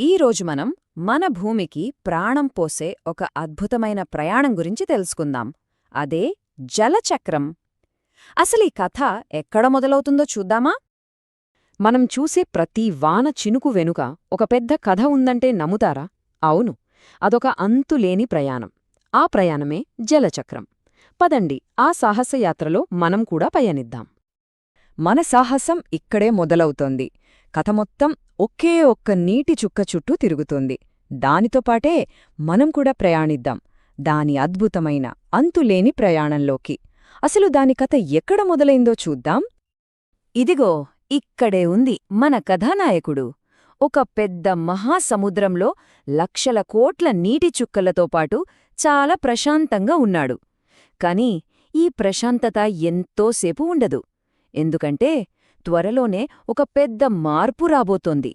ఈరోజు మనం మన భూమికి ప్రాణం పోసే ఒక అద్భుతమైన ప్రయాణం గురించి తెలుసుకుందాం. అదే జలచక్రం. అసలీ కథ ఎక్కడ మొదలవుతుందో చూద్దామా? మనం చూసే ప్రతి వాన చినుకు వెనుక ఒక పెద్ద కథ ఉందంటే నమ్ముతారా? అవును అదొక అంతులేని ప్రయాణం. ఆ ప్రయాణమే జలచక్రం. పదండి ఆ సాహసయాత్రలో మనం కూడా పయనిద్దాం. మన సాహసం ఇక్కడే మొదలవుతోంది. కథ మొత్తం ఒకే ఒక్క నీటి చుక్క చుట్టూ తిరుగుతుంది. దానితో పాటే మనం కూడా ప్రయాణిద్దాం. దాని అద్భుతమైన అంతులేని ప్రయాణంలోకి. అసలు దాని కథ ఎక్కడ మొదలైందో చూద్దాం. ఇదిగో ఇక్కడే ఉంది మన కథానాయకుడు. ఒక పెద్ద మహాసముద్రంలో లక్షల కోట్ల నీటి చుక్కలతో పాటు చాలా ప్రశాంతంగా ఉన్నాడు. కాని ఈ ప్రశాంతత ఎంతోసేపు ఉండదు. ఎందుకంటే త్వరలోనే ఒక పెద్ద మార్పు రాబోతోంది.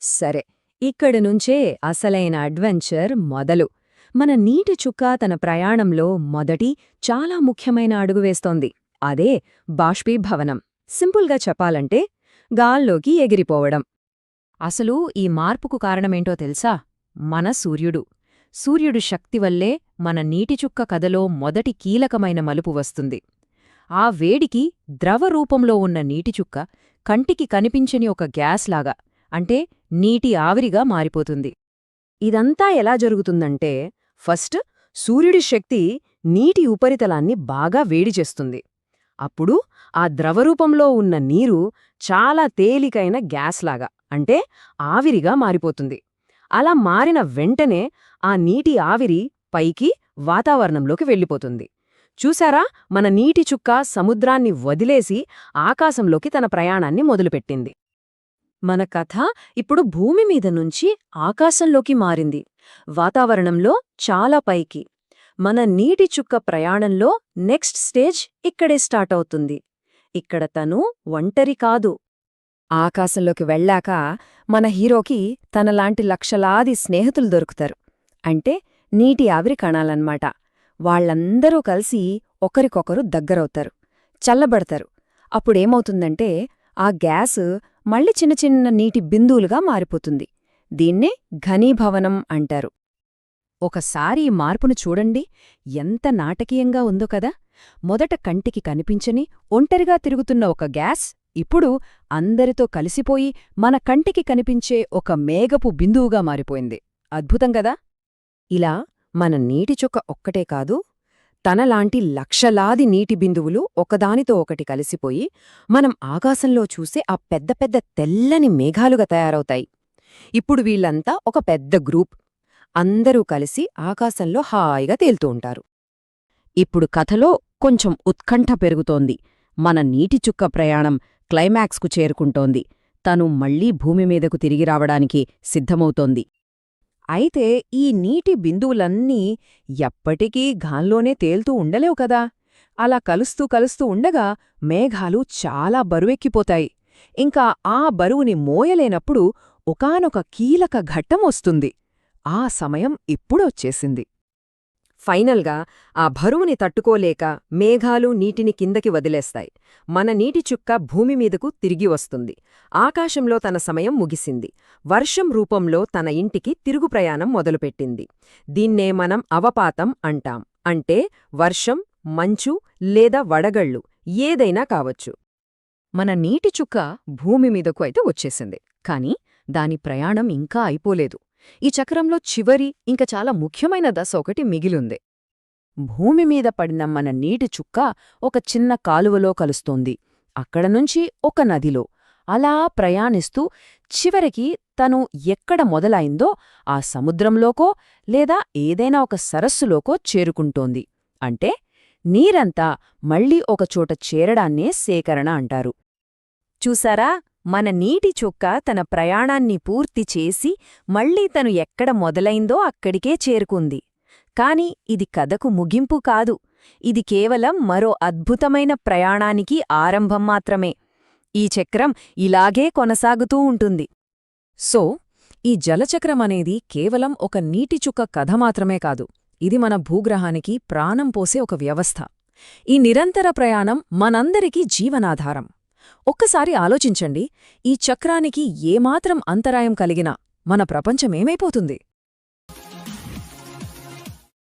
సరే ఇక్కడి నుంచే అసలైన అడ్వెంచర్ మొదలు. మన నీటి చుక్క తన ప్రయాణంలో మొదటి చాలా ముఖ్యమైన అడుగు వేస్తోంది. అదే బాష్పీభవనం. సింపుల్గా చెప్పాలంటే గాల్లోకి ఎగిరిపోవడం. అసలు ఈ మార్పుకు కారణమేంటో తెలుసా? మన సూర్యుడు. సూర్యుడు శక్తి వల్లే మన నీటి చుక్క కథలో మొదటి కీలకమైన మలుపు వస్తుంది. ఆ వేడికి ద్రవ రూపంలో ఉన్న నీటిచుక్క కంటికి కనిపించని ఒక గ్యాస్లాగా అంటే నీటి ఆవిరిగా మారిపోతుంది. ఇదంతా ఎలా జరుగుతుందంటే ఫస్ట్ సూర్యుడి శక్తి నీటి ఉపరితలాన్ని బాగా వేడి చేస్తుంది. అప్పుడు ఆ ద్రవరూపంలో ఉన్న నీరు చాలా తేలికైన గ్యాస్లాగా అంటే ఆవిరిగా మారిపోతుంది. అలా మారిన వెంటనే ఆ నీటి ఆవిరి పైకి వాతావరణంలోకి వెళ్ళిపోతుంది. చూశారా? మన నీటి చుక్క సముద్రాన్ని వదిలేసి ఆకాశంలోకి తన ప్రయాణాన్ని మొదలుపెట్టింది. మన కథ ఇప్పుడు భూమి మీద నుంచి ఆకాశంలోకి మారింది. వాతావరణంలో చాలా పైకి. మన నీటి చుక్క ప్రయాణంలో నెక్స్ట్ స్టేజ్ ఇక్కడే స్టార్ట్ అవుతుంది. ఇక్కడ తను ఒంటరి కాదు. ఆకాశంలోకి వెళ్ళాక మన హీరోకి తనలాంటి లక్షలాది స్నేహితులు దొరుకుతారు. అంటే నీటి ఆవిరి కణాలన్నమాట. వాళ్ళందరూ కలిసి ఒకరికొకరు దగ్గరవుతారు చల్లబడతారు. అప్పుడేమవుతుందంటే ఆ గ్యాస్ మళ్ళీ చిన్న చిన్న నీటి బిందువులుగా మారిపోతుంది. దీన్నే ఘనీభవనం అంటారు. ఒకసారి ఈ మార్పును చూడండి. ఎంత నాటకీయంగా ఉందో కదా! మొదట కంటికి కనిపించని ఒంటరిగా తిరుగుతున్న ఒక గ్యాస్ ఇప్పుడు అందరితో కలిసిపోయి మన కంటికి కనిపించే ఒక మేఘపు బిందువుగా మారిపోయింది. అద్భుతం కదా! ఇలా మన నీటి చుక్క ఒక్కటే కాదు తనలాంటి లక్షలాది నీటి బిందువులు ఒకదానితో ఒకటి కలిసిపోయి మనం ఆకాశంలో చూసే ఆ పెద్ద పెద్ద తెల్లని మేఘాలుగా తయారవుతాయి. ఇప్పుడు వీళ్ళంతా ఒక పెద్ద గ్రూప్. అందరూ కలిసి ఆకాశంలో హాయిగా తేలుతూ ఉంటారు. ఇప్పుడు కథలో కొంచెం ఉత్కంఠ పెరుగుతోంది. మన నీటి చుక్క ప్రయాణం క్లైమాక్స్కు చేరుకుంటోంది. తను మళ్ళీ భూమి మీదకు తిరిగి రావడానికి సిద్ధమవుతోంది. అయితే ఈ నీటి బిందువులన్నీ ఎప్పటికీ గాల్లోనే తేల్తూ ఉండలేవు కదా. అలా కలుస్తూ కలుస్తూ ఉండగా మేఘాలు చాలా బరువెక్కిపోతాయి. ఇంకా ఆ బరువుని మోయలేనప్పుడు ఒకానొక కీలక ఘట్టం వస్తుంది. ఆ సమయం ఇప్పుడొచ్చేసింది. ఫైనల్గా ఆ బరువుని తట్టుకోలేక మేఘాలు నీటిని కిందకి వదిలేస్తాయి. మన నీటి చుక్క భూమి మీదకు తిరిగి వస్తుంది. ఆకాశంలో తన సమయం ముగిసింది. వర్షం రూపంలో తన ఇంటికి తిరుగు ప్రయాణం మొదలుపెట్టింది. దీన్నే మనం అవపాతం అంటాం. అంటే వర్షం మంచు లేదా వడగళ్ళు ఏదైనా కావచ్చు. మన నీటి చుక్క భూమి మీదకు అయితే వచ్చేసింది. కాని దాని ప్రయాణం ఇంకా అయిపోలేదు. ఈ చక్రంలో చివరి ఇంక చాలా ముఖ్యమైన దశ ఒకటి మిగిలుంది. భూమి మీద పడిన మన నీటి చుక్క ఒక చిన్న కాలువలో కలుస్తోంది. అక్కడనుంచి ఒక నదిలో. అలా ప్రయాణిస్తూ చివరికి తను ఎక్కడ మొదలైందో ఆ సముద్రంలోకో లేదా ఏదైనా ఒక సరస్సులోకో చేరుకుంటోంది. అంటే నీరంతా మళ్ళీ ఒకచోట చేరడాన్నే సేకరణ అంటారు. చూసారా? మన నీటి చుక్క తన ప్రయాణాన్ని పూర్తి చేసి మళ్ళీ తను ఎక్కడ మొదలైందో అక్కడికే చేరుకుంది. కాని ఇది కథకు ముగింపు కాదు. ఇది కేవలం మరో అద్భుతమైన ప్రయాణానికి ఆరంభం మాత్రమే. ఈ చక్రం ఇలాగే కొనసాగుతూ ఉంటుంది. సో ఈ జలచక్రం అనేది కేవలం ఒక నీటిచుక్క కథ మాత్రమే కాదు. ఇది మన భూగ్రహానికి ప్రాణం పోసే ఒక వ్యవస్థ. ఈ నిరంతర ప్రయాణం మనందరికీ జీవనాధారం. ఒక్కసారి ఆలోచించండి ఈ చక్రానికి ఏమాత్రం అంతరాయం కలిగినా మన ప్రపంచమేమైపోతుంది